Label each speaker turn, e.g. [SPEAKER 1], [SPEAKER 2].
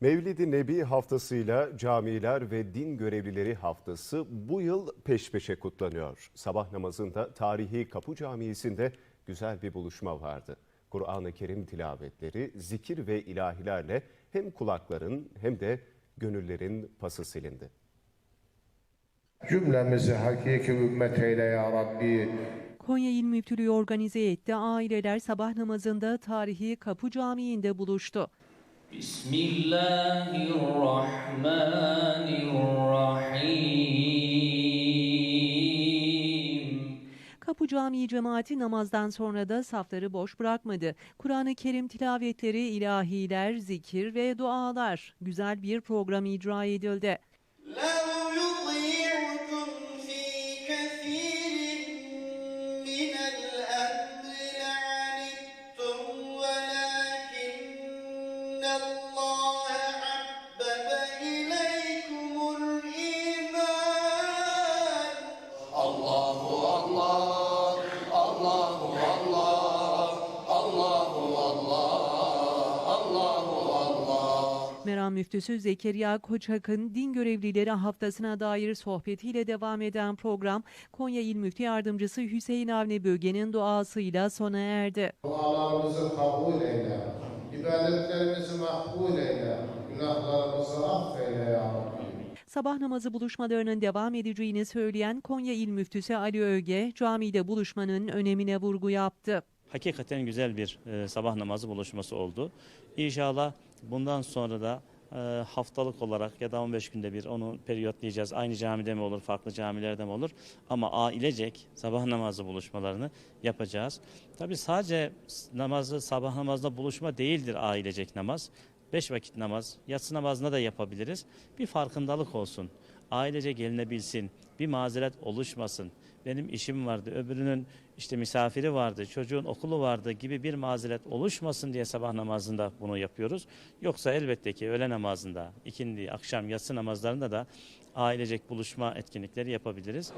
[SPEAKER 1] Mevlid-i Nebi haftasıyla camiler ve din görevlileri haftası bu yıl peş peşe kutlanıyor. Sabah namazında tarihi Kapı Camii'sinde güzel bir buluşma vardı. Kur'an-ı Kerim tilavetleri, zikir ve ilahilerle hem kulakların hem de gönüllerin pası silindi.
[SPEAKER 2] Cümlemizi hakiki ümmet eyle ya Rabbi.
[SPEAKER 3] Konya İl Müftülüğü organize etti. Aileler sabah namazında tarihi Kapı Camii'nde buluştu.
[SPEAKER 4] بسم الله الرحمن الرحيم
[SPEAKER 3] Kapı Camii cemaati namazdan sonra da safları boş bırakmadı. Kur'an-ı Kerim tilavetleri, ilahiler, zikir ve dualar. Güzel bir program icra edildi.
[SPEAKER 5] لو
[SPEAKER 3] Meram Müftüsü Zekeriya Koçak'ın din görevlileri haftasına dair sohbetiyle devam eden program Konya İl Müftü Yardımcısı Hüseyin Avni Bölge'nin duasıyla sona erdi.
[SPEAKER 2] Dualarımızı kabul eyle. İbadetlerimizi makbul eyle. Günahlarımızı affeyle ya Rabbi.
[SPEAKER 3] Sabah namazı buluşmalarının devam edeceğini söyleyen Konya İl Müftüsü Ali Öge, camide buluşmanın önemine vurgu yaptı.
[SPEAKER 6] Hakikaten güzel bir e, sabah namazı buluşması oldu. İnşallah bundan sonra da e, haftalık olarak ya da 15 günde bir onu periyotlayacağız. Aynı camide mi olur, farklı camilerde mi olur? Ama ailecek sabah namazı buluşmalarını yapacağız. Tabii sadece namazı, sabah namazda buluşma değildir ailecek namaz. Beş vakit namaz, yatsı namazında da yapabiliriz. Bir farkındalık olsun ailece gelinebilsin. Bir mazeret oluşmasın. Benim işim vardı, öbürünün işte misafiri vardı, çocuğun okulu vardı gibi bir mazeret oluşmasın diye sabah namazında bunu yapıyoruz. Yoksa elbette ki öğle namazında, ikindi, akşam, yatsı namazlarında da ailecek buluşma etkinlikleri yapabiliriz.